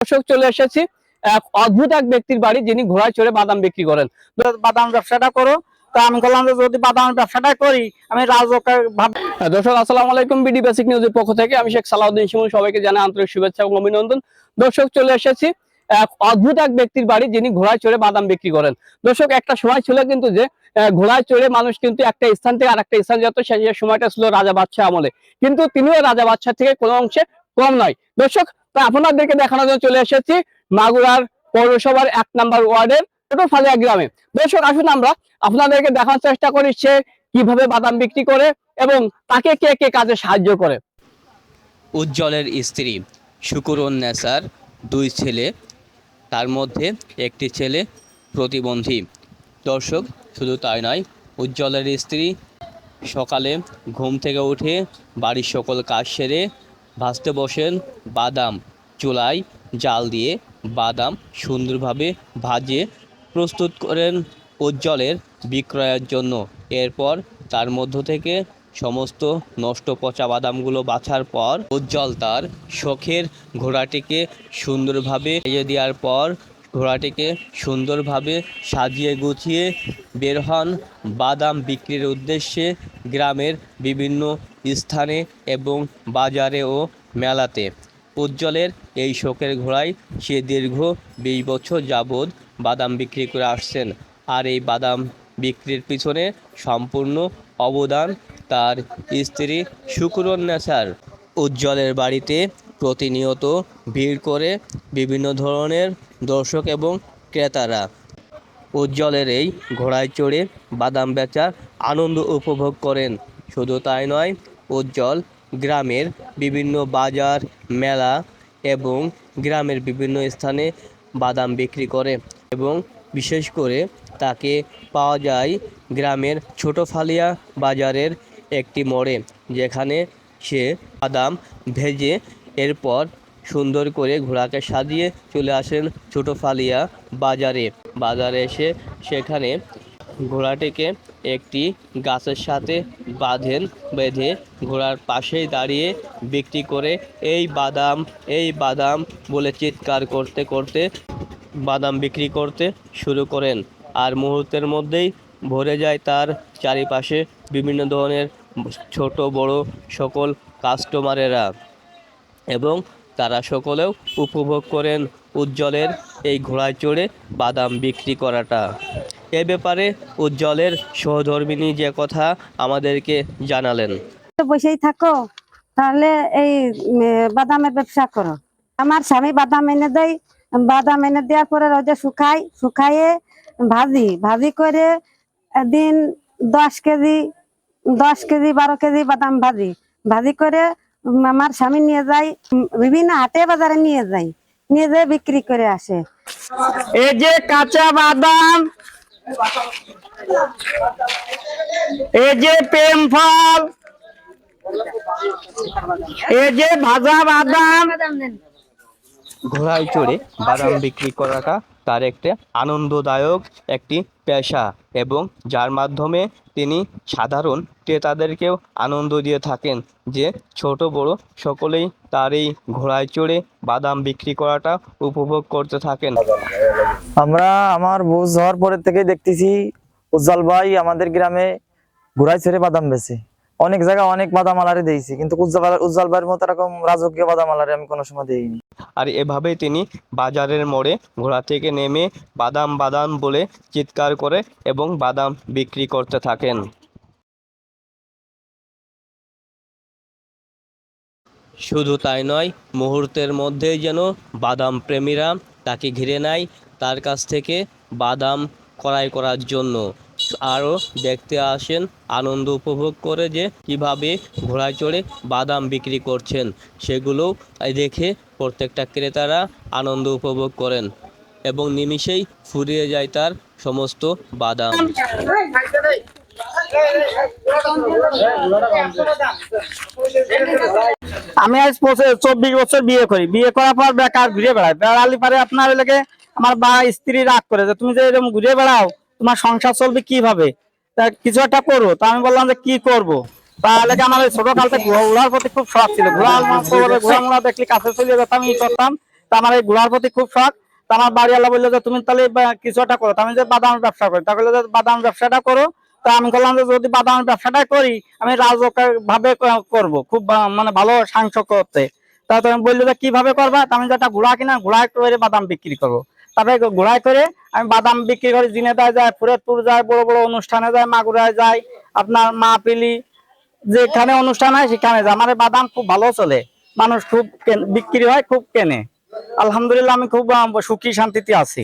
দর্শক চলে এসেছি। এক অদ্ভুত এক ব্যক্তির বাড়ি যিনি ঘোড়ায় চড়ে বাদাম বিক্রি করেন। বাদাম ব্যবসাটা করো। তা আমি বললাম যদি বাদাম ব্যবসাটা করি আমি রাজকের দর্শক আসসালামু আলাইকুম। বিডি বেসিক নিউজের পক্ষ থেকে আমি শেখ সালাউদ্দিন শিমুল। সবাইকে জানাই আন্তরিক শুভেচ্ছা এবং অভিনন্দন। দর্শক চলে এসেছি এক অদ্ভুত এক ব্যক্তির বাড়ি যিনি ঘোড়ায় চড়ে বাদাম বিক্রি করেন। দর্শক একটা সময় ছিল কিন্তু যে ঘোড়ায় চড়ে মানুষ কিন্তু একটা স্থান থেকে আরেকটা স্থান যেত সেই সময়টা ছিল রাজা বাদশাহ আমলে। কিন্তু তিনিও রাজা বাদশাহ থেকে কোনো অংশে কম নয়। দর্শক তা আপনাদেরকে দেখানোর জন্য চলে এসেছি মাগুরার পৌরসভার এক নাম্বার ওয়ার্ডের ছোট ফালিয়া গ্রামে। দর্শক, আসুন আমরা আপনাদেরকে দেখার চেষ্টা করি সে কীভাবে বাদাম বিক্রি করে এবং তাকে কে কে কাজে সাহায্য করে। উজ্জ্বলের স্ত্রী শুকুরুন নেসার দুই ছেলে, তার মধ্যে একটি ছেলে প্রতিবন্ধী। দর্শক, শুধু তাই নয়, উজ্জ্বলের স্ত্রী সকালে ঘুম থেকে উঠে বাড়ির সকল কাজ সেরে ভাজতে বসেন, বাদাম চুলায় জাল দিয়ে বাদাম সুন্দরভাবে ভাজে প্রস্তুত করেন উজ্জ্বলের বিক্রয়ের জন্য। এরপর তার মধ্য থেকে সমস্ত নষ্ট পচা বাদামগুলো বাছার পর উজ্জ্বল তার শখের ঘোড়াটিকে সুন্দরভাবে এগিয়ে দেওয়ার পর ঘোড়াটিকে সুন্দরভাবে সাজিয়ে গুছিয়ে বের হন বাদাম বিক্রির উদ্দেশ্যে গ্রামের বিভিন্ন স্থানে এবং বাজারে ও মেলাতে। উজ্জ্বলের এই শোকের ঘোড়ায় সে দীর্ঘ বিশ বছর যাবৎ বাদাম বিক্রি করে আসছেন আর এই বাদাম বিক্রির পিছনে সম্পূর্ণ অবদান তার স্ত্রী শুকুরন নেসার উজ্জ্বলের বাড়িতে প্রতিনিয়ত ভিড় করে বিভিন্ন ধরনের দর্শক এবং ক্রেতারা। উজ্জ্বলের এই ঘোড়ায় চড়ে বাদাম বেচার আনন্দ উপভোগ করেন। শুধু তাই নয়, উজ্জ্বল গ্রামের বিভিন্ন বাজার, মেলা এবং গ্রামের বিভিন্ন স্থানে বাদাম বিক্রি করে এবং বিশেষ করে তাকে পাওয়া যায় গ্রামের ছোট ফালিয়া বাজারের একটি মোড়ে, যেখানে সে বাদাম ভেজে এরপর সুন্দর করে ঘোড়াকে সাজিয়ে চলে আসেন ছোট ফালিয়া বাজারে। বাজারে এসে সেখানে ঘোড়াটিকে একটি গাছের সাথে বাঁধেন বেঁধে ঘোড়ার পাশেই দাঁড়িয়ে বিক্রি করে এই বাদাম এই বাদাম বলে চিৎকার করতে করতে বাদাম বিক্রি করতে শুরু করেন। আর মুহূর্তের মধ্যেই ভরে যায় তার চারিপাশে বিভিন্ন ধরনের ছোট, বড় সকল কাস্টমারেরা এবং তারা সকলেও উপভোগ করেন উজ্জ্বলের এই ঘোড়ায় চড়ে বাদাম বিক্রি করাটা। এ ব্যাপারে উজ্জ্বলের সহধর্মিনী যে কথা আমাদেরকে জানালেন। বসেই থাকো তাহলে এই বাদামের ব্যবসা করো। আমার স্বামী বাদাম এনে দেয় বাদাম এনে দেওয়ার পরে রোজে শুকাই শুকাইয়ে ভাজি ভাজি করে দিন দশ কেজি দশ কেজি বারো কেজি বাদাম ভাজি। ভাজি করে আমার স্বামী নিয়ে যায় বিভিন্ন হাটে বাজারে নিয়ে যায় নিয়ে যেয়ে বিক্রি করে আসে। এই যে কাঁচা বাদাম এই যে প্রেম ফল এই যে ভাজা বাদাম। ঘোড়ায় চড়ে বাদাম বিক্রি করাটা তার একটা আনন্দদায়ক একটি পেশা এবং যার মাধ্যমে তিনি সাধারণ ক্রেতাদেরকেও আনন্দ দিয়ে থাকেন যে ছোট বড় সকলেই তার এই ঘোড়ায় চড়ে বাদাম বিক্রি করাটা উপভোগ করতে থাকেন। আমরা আমার বুঝ হওয়ার পরে থেকে দেখতেছি, উজ্জ্বল ভাই আমাদের গ্রামে ঘোড়ায় ছেড়ে বাদাম বেছে অনেক জায়গায় অনেক বাদাম আলারে দিয়েছি কিন্তু উজ্জ্বল উজ্জ্বল ভাইয়ের মতো এরকম রাজকীয় বাদাম আলারে আমি কোনো সময় দিইনি। আর এভাবেই তিনি বাজারের মোড়ে ঘোড়া থেকে নেমে বাদাম বাদাম বলে চিৎকার করে এবং বাদাম বিক্রি করতে থাকেন। শুধু তাই নয় মুহূর্তের মধ্যেই যেন বাদাম প্রেমীরা তাকে ঘিরে নেয় তার কাছ থেকে বাদাম ক্রয় করার জন্য। আরও দেখতে আসেন। আনন্দ উপভোগ করে যে কীভাবে ঘোড়ায় চড়ে বাদাম বিক্রি করছেন। সেগুলো দেখে প্রত্যেকটা ক্রেতারা আনন্দ উপভোগ করেন এবং নিমিষেই ফুরিয়ে যায় তার সমস্ত বাদাম। আমি আজ চব্বিশ বছর বিয়ে করি। বিয়ে করার পর বেকার ঘুরে বেড়াই। বেড়ালি পারে আপনার এলাকে আমার বা স্ত্রী রাগ করে যে, তুমি যে এরকম ঘুরে বেড়াও তোমার সংসার চলবে কীভাবে? তা কিছু একটা করো। তা আমি বললাম যে কি করব? ঘোড়ার প্রতি খুব শখ ছিল। ঘোড়া ঘোড়া দেখলে কাছে চলে যেতাম ই করতাম। তা আমার এই ঘোড়ার প্রতি খুব শখ। তা আমার বাড়িওয়ালা বলল যে, তুমি তাহলে কিছু একটা করো। আমি যে বাদামের ব্যবসা করি তাহলে যে বাদামের ব্যবসাটা করো। তা আমি বললাম যে, যদি বাদামের ব্যবসাটা করি, আমি রাজক ভাবে করব। খুব মানে ভালো সাংস করতে। তা তুমি বলল যে, কীভাবে করবা? আমি যে একটা ঘোড়া কিনা, ঘোড়ায় করে বাদাম বিক্রি করব। তারপরে ঘোড়ায় করে আমি বাদাম বিক্রি করি জিনেদায় যায় ফুরেরপুর যায়, বড় বড় অনুষ্ঠানে যায় মাগুরায় যায় আপনার মা পিলি যেখানে অনুষ্ঠান হয় সেখানে যায়। আমার বাদাম খুব ভালো চলে। মানুষ খুব বিক্রি হয় খুব কেনে। আলহামদুলিল্লাহ আমি খুব সুখী শান্তিতে আছি।